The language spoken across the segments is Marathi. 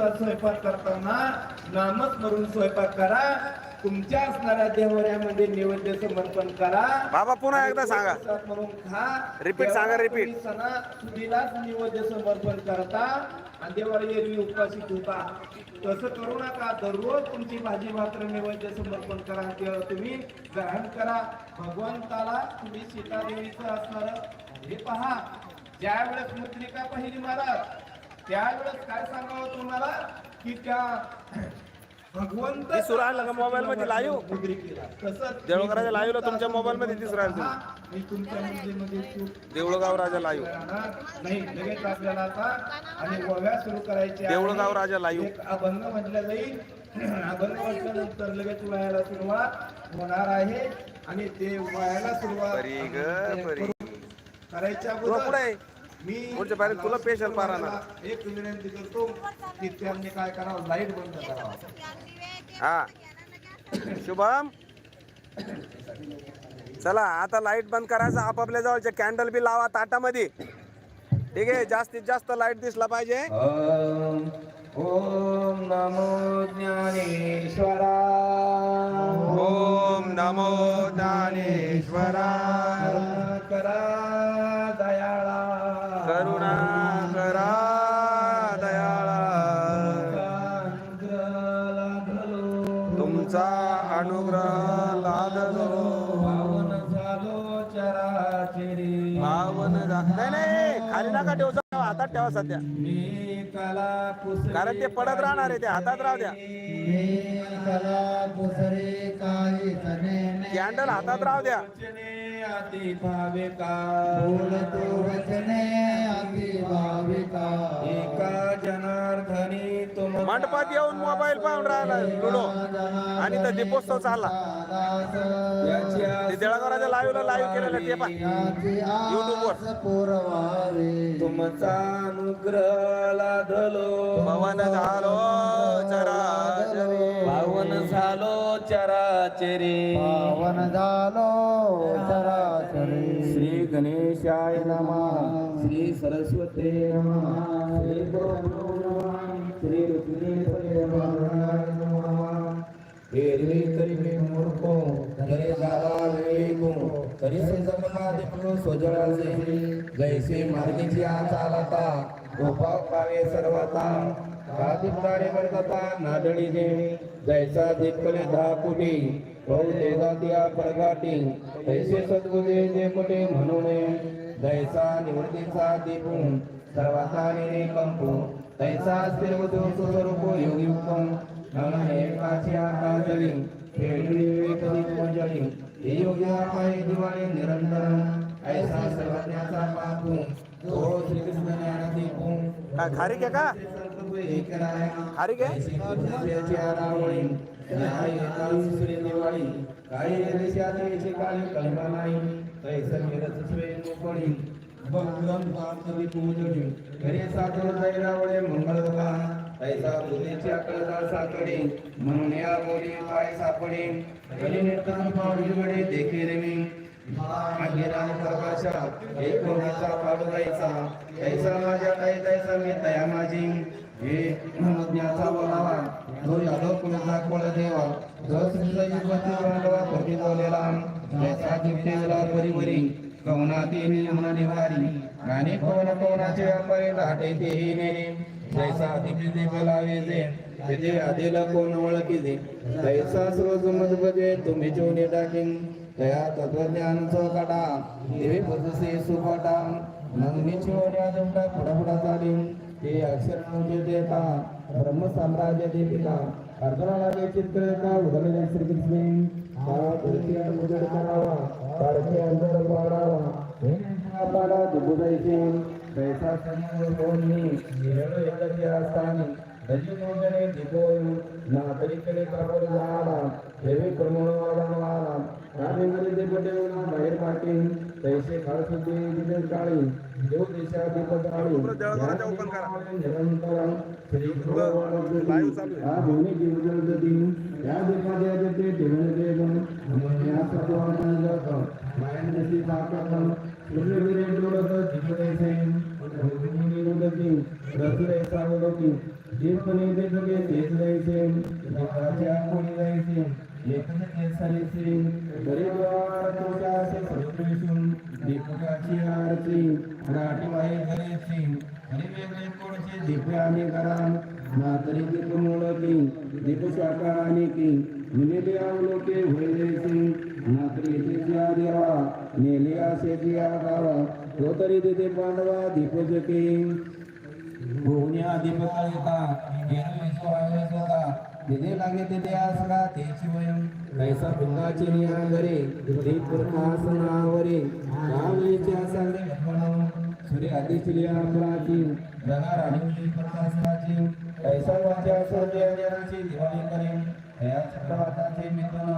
स्वयंपाक करताना नामस्मरून स्वयंपाक करा. तुमच्या असणाऱ्या देवऱ्यामध्ये नैवेद्य समर्पण करा. बाबा पुन्हा एकदा सांगा. म्हणून खा. Repeat सांगा, repeat. तुम्ही सणासुदीलाच नैवेद्य समर्पण करता. आणि देवाला एरवी उपाशी ठेवता. तसं करू नका. दररोज तुमची भाजी मात्र नैवेद्य समर्पण करा तेव्हा तुम्ही ग्रहण करा. भगवंताला तुम्ही सीतादेवीचं असणार हे पहा. ज्या वेळेस मुद्रिका पहिली महाराज त्यावेळेस काय सांगावं तुम्हाला? की त्या भगवंत राहिलं का mobile मध्ये live? मुद्रिकेला तसंच देवळकराच्या live ला तुमच्या mobile मध्ये दिसू राहिलं मी तुमच्या मंदिरमध्ये चूक देऊळगाव राजा लाईव्ह नाही. लगेच आपल्याला आता आणि गोव्या सुरू करायचे देऊळगाव राजा. एक अभंग म्हटलं जाईल. अभंग म्हटल्यानंतर लगेच वयाला सुरुवात होणार आहे. आणि ते वयाला सुरुवात करायच्या. मी पुढच्या पायरीत तुला special पार आणणार. एक विनंती करतो की त्यांनी काय करावं? लाइट बंद करावं. हा. शुभम. चला आता लाइट बंद करायचं. आपापल्या जवळचे कॅन्डल बी लावा ताटामध्ये. ठीक आहे जास्तीत जास्त लाइट दिसला पाहिजे. ओम ओम नमो ज्ञानेश्वरा. ओम नमो ज्ञानेश्वरा. करा. नाही नाही खाली नका ठेवू सर, हातात ठेवा सध्या कारण ते पडत राहणार आहे, ते हातात राहू द्या. कॅन्डल हातात राहू द्या. अति भाविका। बोलतो वचने अति भाविका। एका जनार्दनी तुम मंडपात येऊन मोबाईल पाहून राहिला लुडो. आणि तर दीपोत्सव चालला. ते देळागराच्या लाईव्हला लाईव्ह केलेलं ते पा YouTube वर. पुरवावे. तुमचा अनुग्रह लाधलो पवन झालो चराचरी. पावन झालो चराचरी. पावन झालो चराचरी श्री गणेशाय नमः। श्री सरस्वते नमः। श्री श्री रुक्मिणीपते नमः। एरवी तरी मी मूर्खो तरी झाला वेळीको तरी संजमा दिपलो स्वजळाचे जैसे मार्गीची चालता गोपाळ पावे सर्वता गादिपदारे वर्तता नादळी देवी जैसा दिपकले दहा कोटी बहुते तैसे सद्गुणे म्हणून निवृत्तीचा दीपून सर्वाता निकंपू तैसा स्वरूप योगी हुकम नम एकाची आता पूजली हे पाय निरंतर ऐसा सर्वज्ञाचा बापू तो. हो श्रीकृष्ण ज्ञानदीपू का? बुद्धीची साकडे म्हणून या बोली काय? सापडे. घरी निर्तन पावडीकडे देखे रे मी एक कोणीचा पाडू जायचा? तैसा माझ्या काही तैसा मी तया माझी. हे ज्ञाचा बोलावा. जो यादव कुलचा कोळ देवा. जो श्रीजी बांधवा पती बोलेला जैसा दिप्तेला कवनाती यमुना निवारी. गाणे पवन पवनाचे व्यापारी लाटे तेही नेणे जैसा दिपी देवाला बोलावे जे. आधीला कोण ओळखी तैसा सर्व मजबजे तुम्ही चोने टाकीन तया तत्वज्ञान चौकाटा देवी पदसे सुपाटा. मग मी जमटा पुढा पुढा चालीन ते अक्षर म्हणजे देता ब्रह्म साम्राज्य देविका अर्जुनाला जे चित्र का उघडलेले श्रीकृष्ण काळा धरती मुजड करावा पारखे अंतर पाडावा हे पाडा दुबुदायचे पैसा सनी कोणी निरळ एकत्र असताना दजी मोजणे दिपोयू ना तरीकडे प्रबळ झाला देवी प्रमोण वाढवला राणी मुली देवटे बाहेर पाटील पैसे खाळसुद्धी दिले काळी देव देशा दीपक काळी देवळाच्या open करा. निरंतर श्री Live चालू आहे. भूमी जीवन दिन या दीपाच्या ते ठेवणे देवन म्हणून या सर्वांना जग मायन जशी ताकद सूर्यवीरे डोळत जिकडे सेन भूमी उदकी रसुरे सावलोकी दीपने दीपके तेज जायचे दीपाच्या कोणी जायचे एकच केसरीचे परिवार वेगळे कोणचे दीप आणि करा नातरी दीप मोळकी दीप शाखा आणि की मिनिले अवलोके होईलेची नातरी तिच्या देवा नेले असे जिया गावा तो तरी तिथे पांडवा दीप जके भुवन्या दीपकालिका गेलो विश्वास होता तिथे लागे तिथे आसरा तेची वयम कैसा भिंगाची निया घरे दीप प्रकाशनावरे रामीच्या सांगे घटवण श्री आदिची लिया जनार जगा राणी प्रकाशनाची कैसा वाच्या सर्जनाची दिवाळी करेन या चक्रवाताचे मिथुन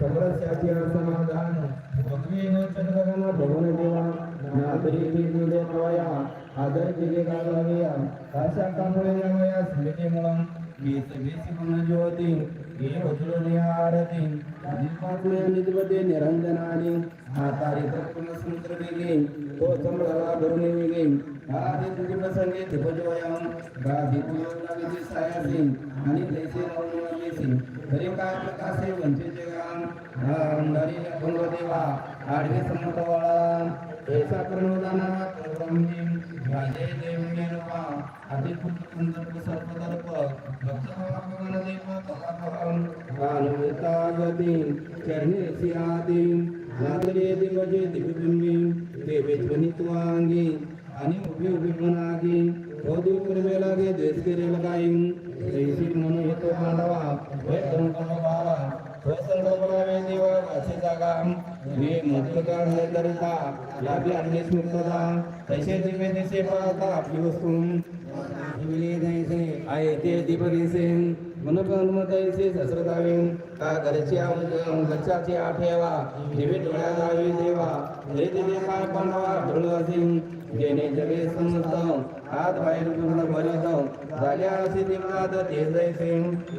समरस्याचे समाधान पृथ्वी चंद्रगण भगवन देवा नातरी ती तुझे प्रवया आदर केले गावाया अशा कामुळे नवया स्मृती मुळं वीस वीस गुण ज्योती. దేవతులని ఆరతి ఆత్మయ నిధిపతి నిరంజనాని ఆ తారీఖున సంతృప్తికి ఓ సమరలా గురునివిగి ఆదిత్య ప్రసంగి దిపజోయం గాదిపుయోన విధి సాయసి అని లేసి నౌన లేసి హరికాయ ప్రకాశే వంచించగా రాం నరి భగవదేవా गाम राम नरी भंग देवा आडवे संमत वाळा ऐसा प्रणोदाना ब्रह्मी राजे देव निरुपा आदि पुत्र कुंदर सर्पदर्प भक्तभावन देव कलापहम कालवेता गती चरणी सियादी रात्री दिवजे दिव्यबिंबी देवे ध्वनित्वांगी आणि उभी उभी मनागी ओदी पूर्वे लागे द्वेष केले लगाई ऐसी म्हणून येतो पांडवा हे संकल्प बाबा तो संकल्प लावे देवा वाची जागा मी मुक्तकार काढ करिता लाभी अन्य मुक्तता तैसे दिवे दिसे पाहता आपली वस्तू. दिवली जायचे आहे ते दीप दिसे. मनोकर्म तैसे सहस्रदावे का घरची घरच्याची आठेवा. दिवे डोळ्या लावी देवा. हे दिवे काय पांडवा ढोळ असेल. जेणे जगे समजत. हात बाहेर पूर्ण भरित झाल्या असे दिवसात ते जैसे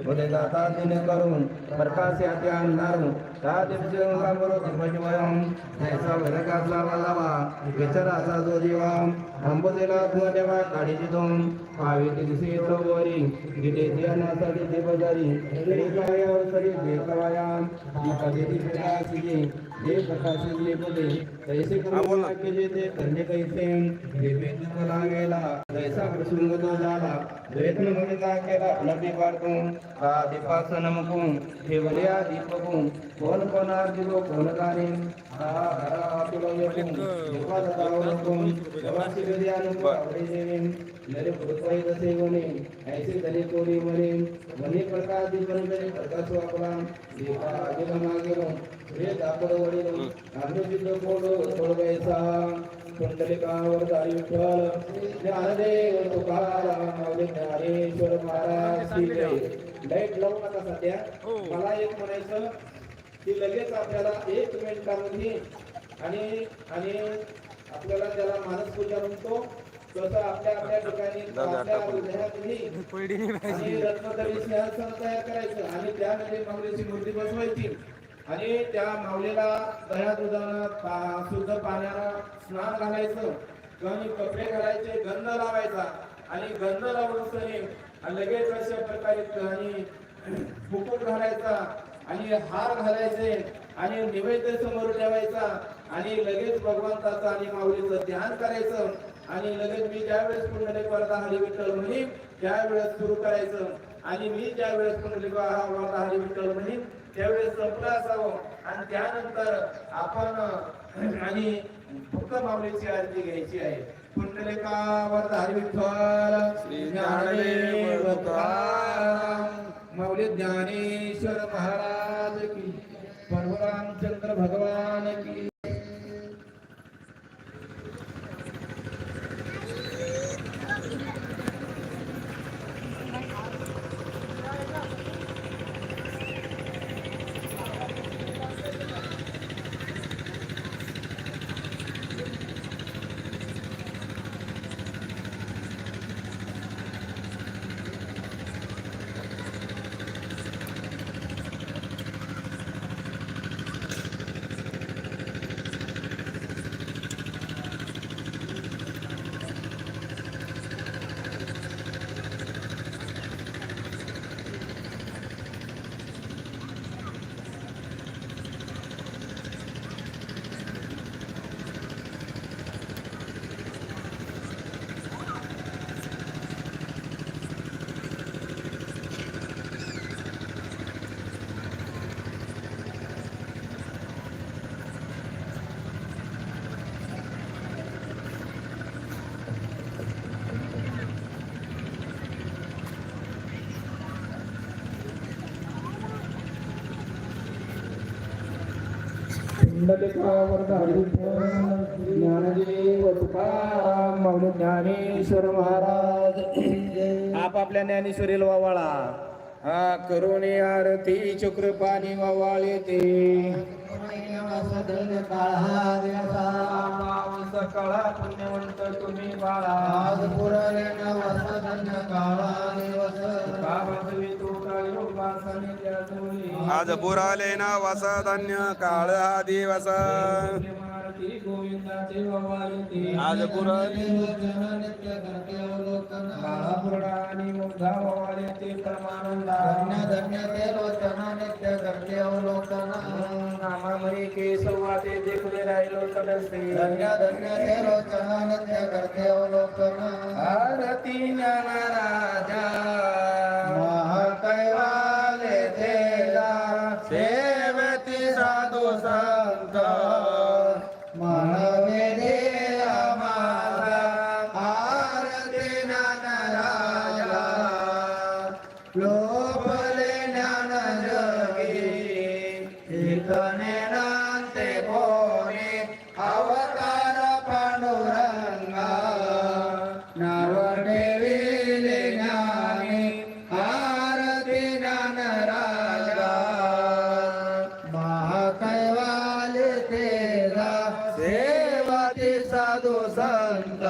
उदय जाता दिन करून प्रकाश याचे अंधार का दिवसा बरोबर दिवजवयम जैसा वरकात लावा लावा विचाराचा जो देवा अंबुदेला देवा काढी दिदोम पावी दिसे तो वरी गिटे ध्यानासाठी देवजारी बजारी तरी काय अवसरी देखावाया दीपा देती प्रकाशिले दे प्रकाशिले बोले. तैसे करून केले ते करणे कैसे देवे तुला गेला तैसा प्रसंग तो झाला द्वेतन भूमिका केला नबी पारतो का दीपासन मुकू ठेवल्या दीपकू कोण कोणार दिलो कोण गाणे हा. म्हणे कोणी म्हणे प्रकाश प्रकाश दारी विठ्ठल ज्ञानदेव तुकाराम ज्ञानेश्वर महाराज लाइट लावू नका सध्या मला एक म्हणायचं की लगेच आपल्याला एक मिनिटामध्ये आणि आणि आपल्याला त्याला मानस पूजा म्हणतो. तसं आपल्या आपल्या ठिकाणी आपल्या हृदयातही आणि रत्नदरी सिंहासन तयार करायचं आणि त्यामध्ये माऊलीची मूर्ती बसवायची. आणि त्या माऊलीला दह्या दुधानं पा- शुद्ध पाण्यानं स्नान घालायचं. आणि कपडे घालायचे गंध लावायचा. आणि गंध लावून लगेच अशा प्रकारे आणि मुकुट घालायचा. आणि हार घालायचे आणि निवेद्य समोर ठेवायचा आणि लगेच भगवंताचं आणि माऊलीचं ध्यान करायचं आणि लगेच मी ज्यावेळेस पुंडलिक वरदा हरी विठ्ठल म्हणी त्यावेळेस सुरू करायचं आणि मी ज्यावेळेस पुंडलिक वरदा हरी विठ्ठल म्हणी त्यावेळेस संपलं असावं. आणि त्यानंतर आपण आणि फक्त माऊलीची आरती घ्यायची आहे. पुंडलिका वरदा हरी विठ्ठल श्री ज्ञानदेव तुकाराम मौली ज्ञानेश्वर महाराज की। परमरामचंद्र भगवान की। ज्ञानदेव तुकाराम माऊली ज्ञानेश्वर महाराज आपापल्या ज्ञानेश्वरीला वावाळा. हा करुणे आरती चक्रपाणी वावाळे ते सकाळा पुण्यवंत तुम्ही बाळा आज पुरले नवसधन्य काळा दिवस. त्या जोडी आज पुराले ना वस धन्य काळ हा दिवस आज पुराले धन्य धन्य ते लोचन नित्य करते अवलोकन नामामणी केसवा ते देखले राहिलो तडसे धन्य धन्य ते लोचन नित्य करते अवलोकन आरती ज्ञान राजा सेवाती साधू संत.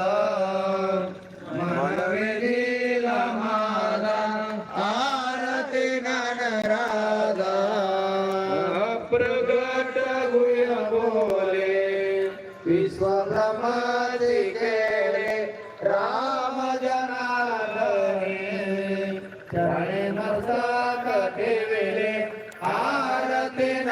मनवे दिला माझा आरती ज्ञान प्रगट गुय बोले. विश्वभ्रमाची केले राम जनार्दने. चरणे मस्तक आरती